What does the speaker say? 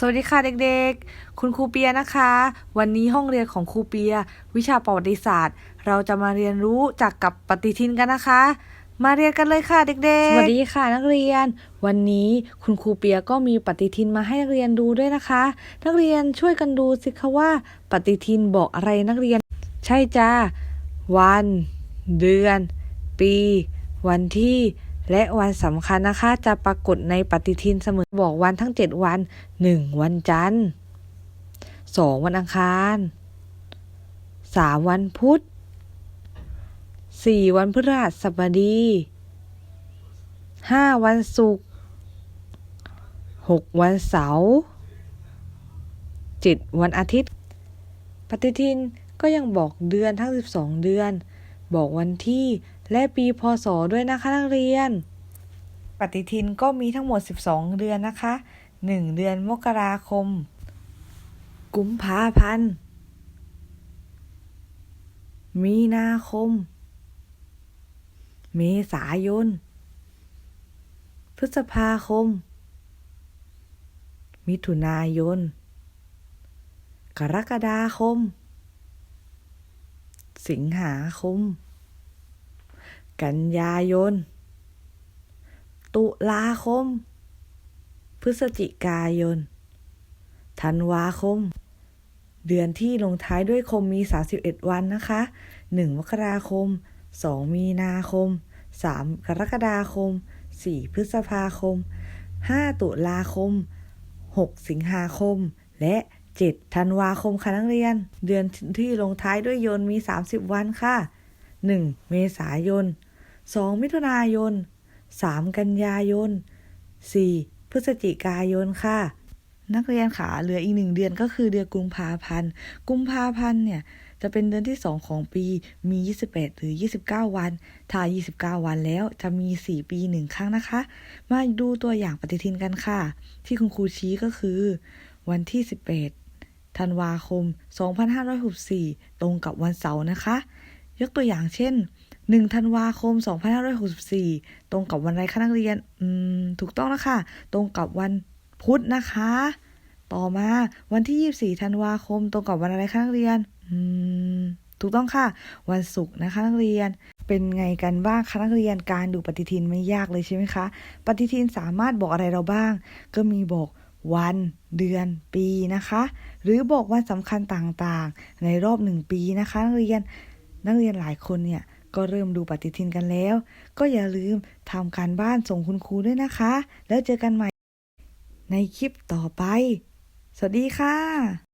สวัสดีค่ะเด็กๆ คุณครูเปียนะคะ วันนี้ห้องเรียนของครูเปีย วิชาประวัติศาสตร์ เราจะมาเรียนรู้จากกับปฏิทินกันนะคะ มาเรียนกันเลยค่ะเด็กๆ สวัสดีค่ะนักเรียน วันนี้คุณครูเปียก็มีปฏิทินมาให้นักเรียนดูด้วยนะคะ นักเรียนช่วยกันดูสิคะว่า ปฏิทินบอกอะไรนักเรียน ใช่จ้าวัน เดือน ปี วันที่ และวันสำคัญนะคะจะปรากฏในปฏิทินเสมอบอกวันทั้ง 7 วัน 1. วันจันทร์ 2. วันอังคาร 3. วันพุธ 4. วันพฤหัสบดี 5. วันศุกร์ 6. วันเสาร์ 7. วันอาทิตย์ ปฏิทินก็ยังบอกเดือนทั้ง 12 เดือน บอกวันที่และปีพศด้วยนะคะนักเรียน ปฏิทินก็มีทั้งหมด 12 เดือนนะคะ 1 เดือนมกราคม กุมภาพันธ์ มีนาคม เมษายน พฤษภาคม มิถุนายน กรกฎาคม สิงหาคม กันยายน ตุลาคม พฤศจิกายน ธันวาคม เดือนที่ลงท้ายด้วยคมมี 31 วันนะคะ 1 มกราคม 2 มีนาคม 3 กรกฎาคม 4 พฤษภาคม 5 ตุลาคม 6 สิงหาคม และ 7ธันวาคมค่ะนักเรียน เดือนที่ลงท้ายด้วยยนมี 30 วันค่ะ 1. เมษายน 2 มิถุนายน 3 กันยายน 4 พฤศจิกายนค่ะ นักเรียนขาเหลืออีกหนึ่งเดือนก็คือเดือนกุมภาพันธ์ กุมภาพันธ์เนี่ยจะเป็นเดือนที่ 2 ของปีมี 28 หรือ 29 วัน ถ้า 29 วันแล้วจะมี 4 ปี 1 ครั้งนะคะ มาดูตัวอย่างปฏิทินกันค่ะ ที่คุณครูชี้ก็คือ วันที่ 18 ธันวาคม 2564 ตรงกับวันเสาร์นะคะ ยกตัวอย่างเช่น 1 ธันวาคม 2564 ตรงกับวันอะไรคะนักเรียน อืม ถูกต้องนะคะตรงกับวันพุธนะคะ ต่อมาวันที่ 24 ธันวาคม ตรงกับวันอะไรคะนักเรียน อืม ถูกต้องค่ะ วันศุกร์นะคะนักเรียนเป็นไงกันบ้างคะนักเรียนการดูปฏิทินไม่ยากเลยใช่ไหมคะ ปฏิทินสามารถบอกอะไรเราบ้าง ก็มีบอกวัน เดือน ปีนะคะ หรือบอกวันสำคัญต่างๆ ในรอบหนึ่งปีนะคะนักเรียนนักเรียนหลายคนเนี่ยก็เริ่มดูปฏิทินกันแล้ว ก็อย่าลืมทำการบ้านส่งคุณครูด้วยนะคะ แล้วเจอกันใหม่ในคลิปต่อไป สวัสดีค่ะ